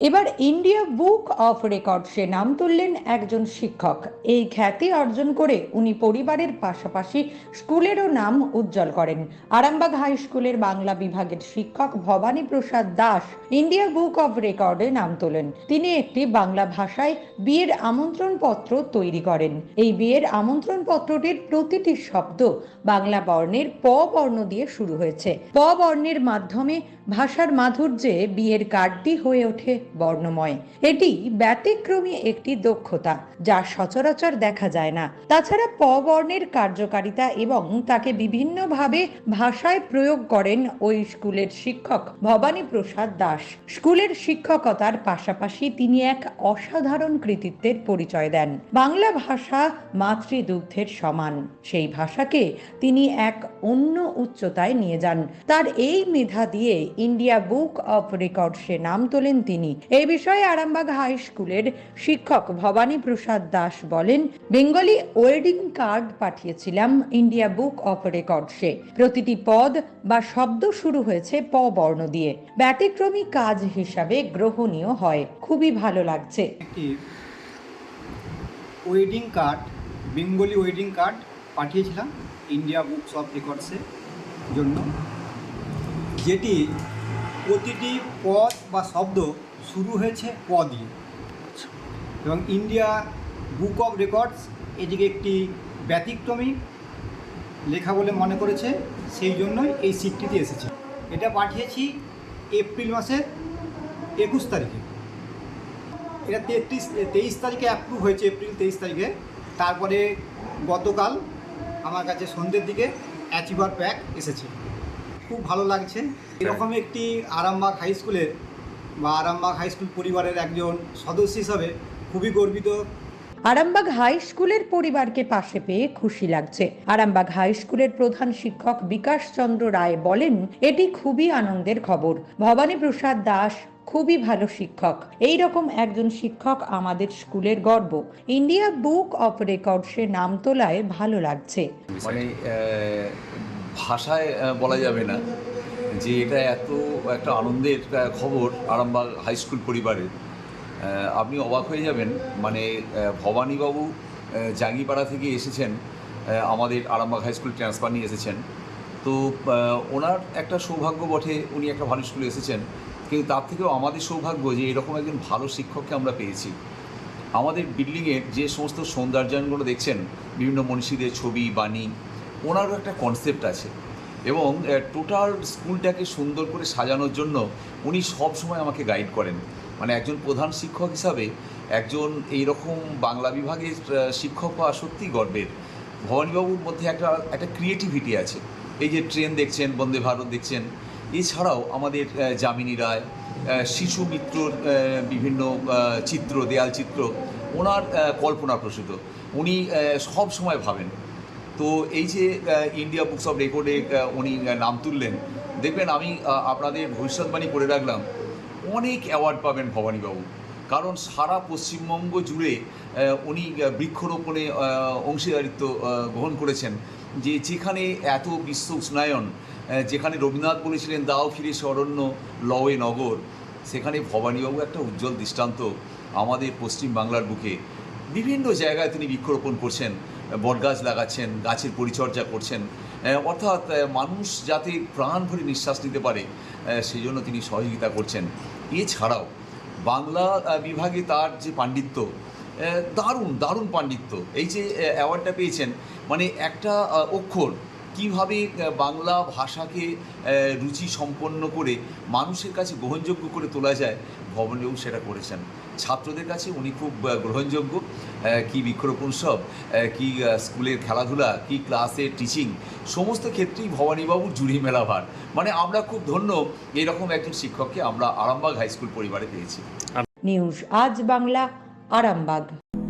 এবার India book of রেকর্ডসে নাম তুললেন একজন শিক্ষক। এই খ্যাতি অর্জন করে উনি পরিবারের পাশাপাশি স্কুলেরও নাম উজ্জ্বল করেন। আরামবাগ হাই স্কুলের বাংলা বিভাগের শিক্ষক Bhabani Prasad Das India book of রেকর্ডে নাম তোলেন। তিনি একটি বাংলা ভাষায় বিয়ের আমন্ত্রণ পত্র তৈরি করেন। এই বিয়ের আমন্ত্রণ পত্রটির প্রতিটি শব্দ বাংলা বর্ণের প বর্ণ দিয়ে শুরু হয়েছে। প বর্ণের মাধ্যমে ভাষার মাধুর্যে বিয়ের কার্ডটি হয়ে ওঠে। বর্ণময়। এটি ব্যতিক্রমী একটি দক্ষতা, যা সচরাচর দেখা যায় না। তাছাড়া প বর্ণের কার্যকারিতা এবং তাকে বিভিন্নভাবে ভাষায় প্রয়োগ করেন ওই স্কুলের শিক্ষক ভবানী প্রসাদ দাস। স্কুলের শিক্ষকতার পাশাপাশি তিনি এক অসাধারণ কৃতিত্বের পরিচয় দেন। বাংলা ভাষা মাতৃদুগ্ধের সমান। সেই ভাষাকে তিনি এক অন্য উচ্চতায় নিয়ে যান। তার এই মেধা দিয়ে ইন্ডিয়া বুক অফ রেকর্ডসে নাম তোলেন তিনি। এই বিষয়ে আরামবাগ হাই স্কুলের শিক্ষক ভবানী প্রসাদ দাস বলেন, বেঙ্গলি ওয়েডিং কার্ড পাঠিয়েছিলাম ইন্ডিয়া বুক অফ রেকর্ডসে। প্রতিটি পদ বা শব্দ শুরু হয়েছে প বর্ণ দিয়ে। ব্যতিক্রমী কাজ হিসাবে গ্রহণীয় হয়। খুবই ভালো লাগছে। Wedding card, Bengali wedding card পাঠিয়েছিলাম ইন্ডিয়া বুকস অফ রেকর্ডসের জন্য। যেটি প্রতিটি পদ বা শব্দ শুরু হয়েছে প দিয়ে। এবং ইন্ডিয়া বুক অফ রেকর্ডস এটিকে একটি ব্যতিক্রমী লেখা বলে মনে করেছে, সেই জন্যই এই স্বীকৃতি এসেছে। এটা পাঠিয়েছি এপ্রিল মাসের একুশ তারিখে। এটা তেত্রিশ, তেইশ তারিখে অ্যাপ্রুভ হয়েছে, এপ্রিল তেইশ তারিখে। তারপরে গতকাল আমার কাছে সন্ধ্যের দিকে অ্যাচিভার প্যাক এসেছে। খুব ভালো লাগছে। এরকম একটি আরামবাগ হাই স্কুলের বা আরামবাগ হাই স্কুল পরিবারের একজন সদস্য হিসাবে খুবই গর্বিত। আরামবাগ হাই স্কুলের পরিবারকে পাশে পেয়ে খুশি লাগছে। আরামবাগ হাই স্কুলের প্রধান শিক্ষক বিকাশ চন্দ্র রায় বলেন, এটি খুবই আনন্দের খবর। ভবানী প্রসাদ দাস খুবই ভালো শিক্ষক। এই রকম একজন শিক্ষক আমাদের স্কুলের গর্ব। ইন্ডিয়া বুক অফ রেকর্ডসে নাম তোলায় ভালো লাগছে। মানে ভাষায় বলা যাবে না যে এটা এত একটা আনন্দের খবর আরামবাগ হাই স্কুল পরিবারের। আপনি অবাক হয়ে যাবেন। মানে ভবানীবাবু জাঙ্গিপাড়া থেকে এসেছেন আমাদের আরামবাগ হাই স্কুল ট্রান্সফার নিয়ে এসেছেন। তো ওনার একটা সৌভাগ্য বটে, উনি একটা ভালো স্কুলে এসেছেন। কিন্তু তার থেকেও আমাদের সৌভাগ্য যে, এরকম একজন ভালো শিক্ষককে আমরা পেয়েছি। আমাদের বিল্ডিংয়ের যে সমস্ত সৌন্দর্যায়নগুলো দেখছেন, বিভিন্ন মনীষীদের ছবি, বাণী, ওনারও একটা কনসেপ্ট আছে। এবং টোটাল স্কুলটাকে সুন্দর করে সাজানোর জন্য উনি সব সময় আমাকে গাইড করেন। মানে একজন প্রধান শিক্ষক হিসাবে একজন এই রকম বাংলা বিভাগের শিক্ষক হওয়া সত্যি গর্বের। ভবানীবাবুর মধ্যে একটা একটা ক্রিয়েটিভিটি আছে। এই যে ট্রেন দেখছেন, বন্দে ভারত দেখছেন, এছাড়াও আমাদের যামিনী রায় শিশু মিত্রর বিভিন্ন চিত্র, দেয়াল চিত্র, ওনার কল্পনা প্রসূত। উনি সব সময় ভাবেন। তো এই যে ইন্ডিয়া বুকস অফ রেকর্ডে উনি নাম তুললেন, দেখবেন আমি আপনাদের ভবিষ্যৎবাণী করে রাখলাম অনেক অ্যাওয়ার্ড পাবেন ভবানীবাবু কারণ সারা পশ্চিমবঙ্গ জুড়ে উনি বৃক্ষরোপণে অংশীদারিত্ব গ্রহণ করেছেন। যে যেখানে এত বিশ্ব উষ্ণায়ন যেখানে রবীন্দ্রনাথ বলেছিলেন, দাও ফিরে সে অরণ্য লওয়ে নগর সেখানে ভবানীবাবু একটা উজ্জ্বল দৃষ্টান্ত আমাদের পশ্চিম বাংলার বুকে। বিভিন্ন জায়গায় তিনি বৃক্ষরোপণ করছেন, বটগাছ লাগাচ্ছেন, গাছের পরিচর্যা করছেন। অর্থাৎ মানুষ যাতে প্রাণ ভরে নিঃশ্বাস নিতে পারে সেই জন্য তিনি সহযোগিতা করছেন। এছাড়াও, বাংলা বিভাগে তার যে পাণ্ডিত্য দারুণ দারুণ পাণ্ডিত্য। এই যে অ্যাওয়ার্ডটা পেয়েছেন মানে একটা অক্ষর কীভাবে বাংলা ভাষাকে রুচি সম্পন্ন করে মানুষের কাছে গ্রহণযোগ্য করে তোলা যায় ভবনেও সেটা করেছেন। ছাত্রদের কাছে উনি খুব গ্রহণযোগ্য। কি বৃক্ষরোপণ উৎসব কি স্কুলের খেলাধুলা, কি ক্লাসের টিচিং সমস্ত ক্ষেত্রেই ভবানীবাবুর জুড়ি মেলা ভার। মানে আমরা খুব ধন্য এরকম একজন শিক্ষককে আমরা আরামবাগ হাই স্কুল পরিবারে পেয়েছি। নিউজ, আজ বাংলা, আরামবাগ।